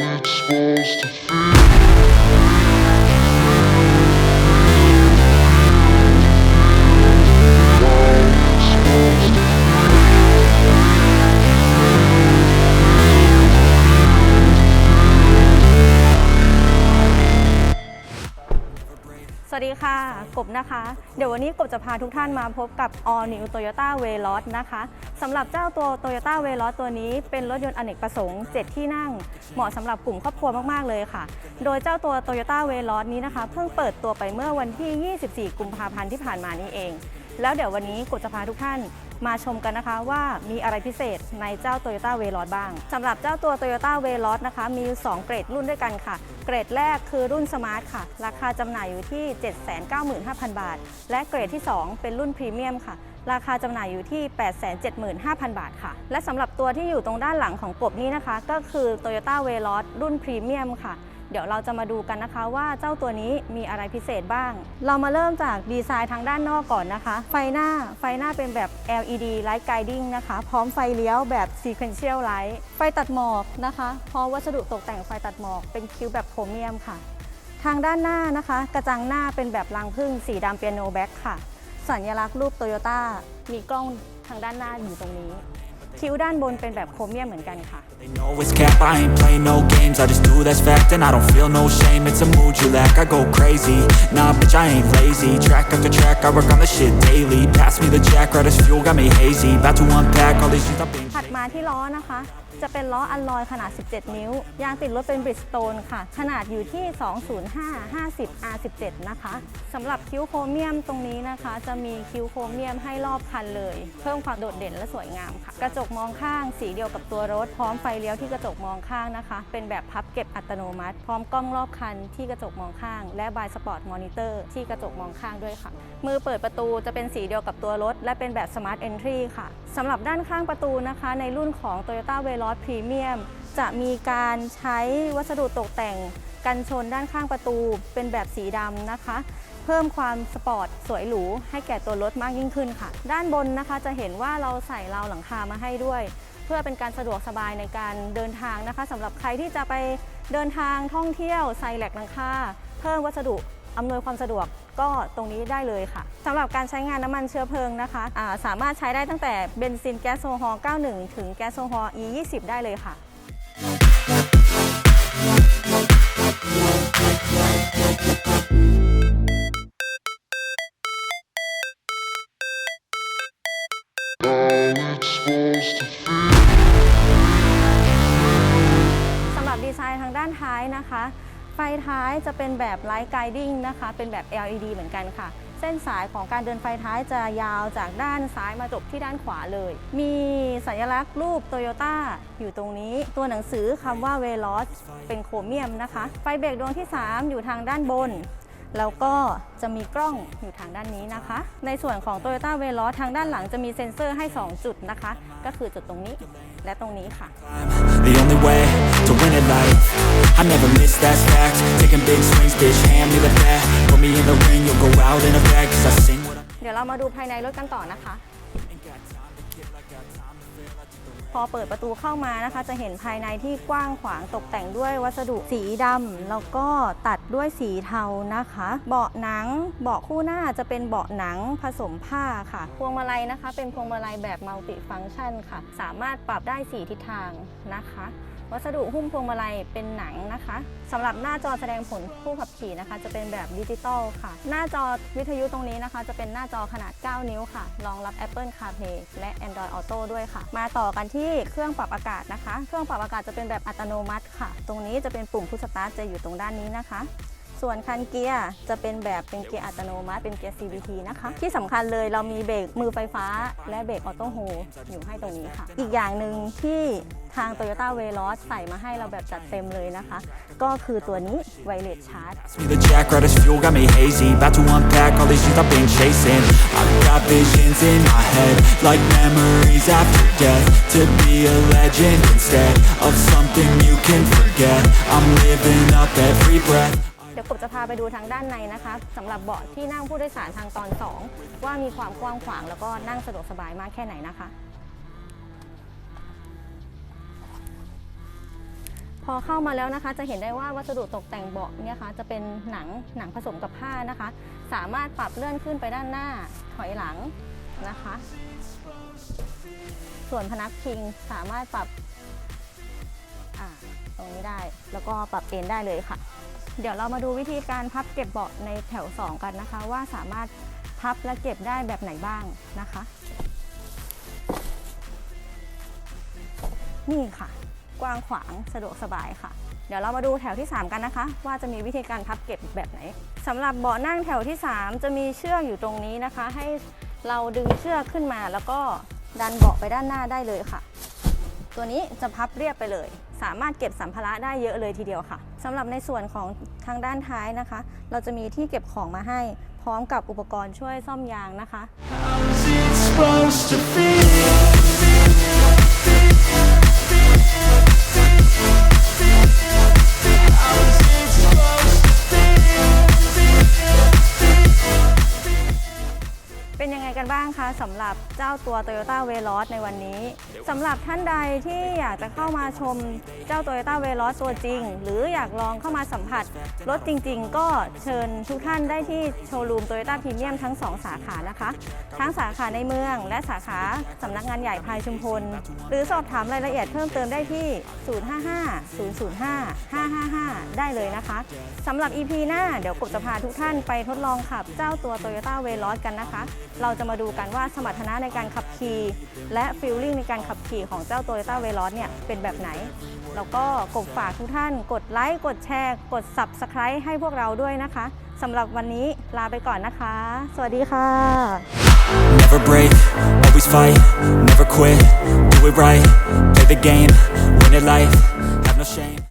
it's supposed to feel. สวัสดีค่ะ กบนะคะ เดี๋ยววันนี้กบจะพาทุกท่านมาพบกับ All New Toyota v e l o s นะคะสำหรับเจ้าตัว Toyota v e l o s ตัวนี้เป็นรถยนต์อเนกประสงค์ 7 ที่นั่ง เหมาะสำหรับกลุ่มครอบครัวมากๆเลยค่ะ โดยเจ้าตัว Toyota v e l o s นี้นะคะ เพิ่งเปิดตัวไปเมื่อวันที่ 24 กุมภาพันธ์ที่ผ่านมานี้เอง แล้วเดี๋ยววันนี้กบจะพาทุกท่าน มาชมกันนะคะว่ามีอะไรพิเศษในเจ้า Toyota w a y l o s บ้างสำหรับเจ้าตัว Toyota w a y l o s นะคะมีอยู่ 2 เกรดรุ่นด้วยกันค่ะ เกรดแรกคือรุ่น Smart ค่ะ ราคาจำหน่ายอยู่ที่ 795,000 บาท และเกรดที่ 2 เป็นรุ่นพรีเมียมค่ะราคาจำหน่ายอยู่ที่ 875,000 บาทค่ะ และสำหรับตัวที่อยู่ตรงด้านหลังของกบนี้นะคะ ก็คือ Toyota w a y l o s รุ่นพรีเมียมค่ะ เดี๋ยวเราจะมาดูกันนะคะว่าเจ้าตัวนี้มีอะไรพิเศษบ้าง เรามาเริ่มจากดีไซน์ทางด้านนอกก่อนนะคะ ไฟหน้าไฟหน้าเป็นแบบ LED Light Guiding นะคะ พร้อมไฟเลี้ยวแบบ Sequential Light ไฟตัดหมอกนะคะพร้อมวัสดุตกแต่งไฟตัดหมอกเป็นคิ้วแบบโครเมียมค่ะ ทางด้านหน้านะคะ กระจังหน้าเป็นแบบรังผึ้งสีดำเปียโนแบ็คค่ะ สัญลักษณ์รูปโตโยต้ามีกล้องทางด้านหน้าอยู่ตรงนี้ คิ้วด้านบนเป็นแบบโครเมียมเหมือนกันค่ะ They know it's cap, I ain't play no games I just do that's fact and I don't feel no shame It's a mood you lack, I go crazy Nah, bitch, I ain't lazy Track after track, I work on the shit daily Pass me the jack, right as fuel, got me hazy About to unpack all these shit I've been ถัดมาที่ล้อนะคะ จะเป็นล้ออัลลอยขนาด 17 นิ้ว ยางติดรถเป็นบริสโตนค่ะ ขนาดอยู่ที่ 205 50 R17 นะคะสำหรับคิ้วโครเมียมตรงนี้นะคะ จะมีคิ้วโครเมียมให้รอบคันเลย เพิ่มความโดดเด่นและสวยงามค่ะ กระจกมองข้างสีเดียวกับตัวรถ พร้อมไฟเลี้ยวที่กระจกมองข้างนะคะ เป็นแบบพับเก็บอัตโนมัติ พร้อมกล้องรอบคันที่กระจกมองข้าง และบายสปอร์ตมอนิเตอร์ที่กระจกมองข้างด้วยค่ะ มือเปิดประตูจะเป็นสีเดียวกับตัวรถ และเป็นแบบ Smart Entry ค่ะสำหรับด้านข้างประตูนะคะ ในรุ่นของ Toyota v e l o s Premium จะมีการใช้วัสดุตกแต่งกันชนด้านข้างประตูเป็นแบบสีดำนะคะ เพิ่มความสปอร์ตสวยหรูให้แก่ตัวรถมากยิ่งขึ้นค่ะ ด้านบนนะคะจะเห็นว่าเราใส่ราวหลังคามาให้ด้วย เพื่อเป็นการสะดวกสบายในการเดินทางนะคะสำหรับใครที่จะไปเดินทางท่องเที่ยวใส่แหลกหลังคาเพิ่มวัสดุอำนวยความสะดวก ก็ตรงนี้ได้เลยค่ะสำหรับการใช้งานน้ำมันเชื้อเพลิงนะคะะสามารถใช้ได้ตั้งแต่เบนซินแก๊สโซฮอล์91 ถึงแก๊สโซฮอล์ E20 ได้เลยค่ะสำหรับดีไซน์ทางด้านท้ายนะคะ ไฟท้ายจะเป็นแบบไลท์ไกดิ้งนะคะ เป็นแบบ LED เหมือนกันค่ะ เส้นสายของการเดินไฟท้ายจะยาวจากด้านซ้ายมาจบที่ด้านขวาเลย มีสัญลักษณ์รูปโตโยต้าอยู่ตรงนี้ ตัวหนังสือคำว่าเวล o สเป็นโครเมียมนะคะ ไฟเบรกดวงที่ 3 อยู่ทางด้านบนแล้วก็จะมีกล้องอยู่ทางด้านนี้นะคะ ในส่วนของ Toyota v e l o ทางด้านหลังจะมีเซ็นเซอร์ให้ 2 จุดนะคะ ก็คือจุดตรงนี้และตรงนี้ค่ะ life I never miss, that's fact Taking big swings, bitch, hand me the bat Put me in the ring, you'll go out in a bag Cause I sing what I เดี๋ยวเรามาดูภายในรถกันต่อนะคะ พอเปิดประตูเข้ามานะคะ จะเห็นภายในที่กว้างขวางตกแต่งด้วยวัสดุสีดำแล้วก็ตัดด้วยสีเทานะคะ เบาะหนังเบาะคู่หน้าจะเป็นเบาะหนังผสมผ้าค่ะ พวงมาลัยนะคะ เป็นพวงมาลัยแบบมัลติฟัง c t ชันค่ะ สามารถปรับได้ 4 ทิศทางนะคะวัสดุหุ้มพวงมาลัยเป็นหนังนะคะสำหรับหน้าจอแสดงผลผู้ขับขี่นะคะ จะเป็นแบบดิจิตอลค่ะ หน้าจอวิทยุตรงนี้นะคะ จะเป็นหน้าจอขนาด 9 นิ้วค่ะรองรับ Apple CarPlay และ Android Auto ด้วยค่ะ มาต่อกันที่เครื่องปรับอากาศนะคะ เครื่องปรับอากาศจะเป็นแบบอัตโนมัติค่ะ ตรงนี้จะเป็นปุ่มพุชสตาร์ทจะอยู่ตรงด้านนี้นะคะ ส่วนคันเกียร์จะเป็นแบบเป็นเกียร์อัตโนมัติเป็นเกียร์ CVT นะคะ ที่สำคัญเลยเรามีเบรกมือไฟฟ้า และเบรกออโต้โฮอยู่ให้ตรงนี้ค่ะ อีกอย่างหนึ่งที่ทาง Toyota v e l o s ใส่มาให้เราแบบจัดเต็มเลยนะคะ ก็คือตัวนี้ไวเลสชาร์จ to ดี๋ยวกบจะพาไปดูทางด้านในนะคะสำหรับเบาะที่นั่งผู้โดยสารทางตอน 2 ว่ามีความกว้างขวางแล้วก็นั่งสะดวกสบายมากแค่ไหนนะคะ พอเข้ามาแล้วนะคะ จะเห็นได้ว่าวัสดุตกแต่งเบาะเนี่ยค่ะจะเป็นหนังหนังผสมกับผ้านะคะ สามารถปรับเลื่อนขึ้นไปด้านหน้าถอยหลังนะคะ ส่วนพนักพิงสามารถปรับตรงนี้ได้ แล้วก็ปรับเอนได้เลยค่ะ เดี๋ยวเรามาดูวิธีการพับเก็บเบาะในแถว 2 กันนะคะ ว่าสามารถพับและเก็บได้แบบไหนบ้างนะคะ นี่ค่ะ กว้างขวางสะดวกสบายค่ะ เดี๋ยวเรามาดูแถวที่ 3 กันนะคะ ว่าจะมีวิธีการพับเก็บแบบไหนสำหรับเบาะนั่งแถวที่ 3 จะมีเชือกอยู่ตรงนี้นะคะ ให้เราดึงเชือกขึ้นมาแล้วก็ดันเบาะไปด้านหน้าได้เลยค่ะ ตัวนี้จะพับเรียบไปเลย สามารถเก็บสัมภาระได้เยอะเลยทีเดียวค่ะสำหรับในส่วนของทางด้านท้ายนะคะ เราจะมีที่เก็บของมาให้ พร้อมกับอุปกรณ์ช่วยซ่อมยางนะคะเป็นยังไงกันบ้างคะสำหรับเจ้าตัว Toyota v e l o s ในวันนี้สำหรับท่านใดที่อยากจะเข้ามาชมเจ้า Toyota v e l o s ตัวจริง หรืออยากลองเข้ามาสัมผัสรถจริง ๆ ก็เชิญทุกท่านได้ที่โชว์รูม Toyota Premium ทั้ง 2 สาขานะคะ ทั้งสาขาในเมืองและสาขาสำนักงานใหญ่พายชุมพล หรือสอบถามรายละเอียดเพิ่มเติมได้ที่ 055 005 555 ได้เลยนะคะสำหรับ EP หน้าเดี๋ยวกบจะพาทุกท่านไปทดลองขับเจ้าตัว Toyota v e l o s กันนะคะ เราจะมาดูกันว่าสมรรถนะในการขับขี่และฟีลลิ่งในการขับขี่ของเจ้า Toyota v e l o s เนี่ยเป็นแบบไหน แล้วก็กดฝากทุกท่าน กดไลค์ กดแชร์ กด Subscribe ให้พวกเราด้วยนะคะสำหรับวันนี้ลาไปก่อนนะคะ สวัสดีค่ะ Never break, always fight, never quit, do it right, play the game, win it life have no shame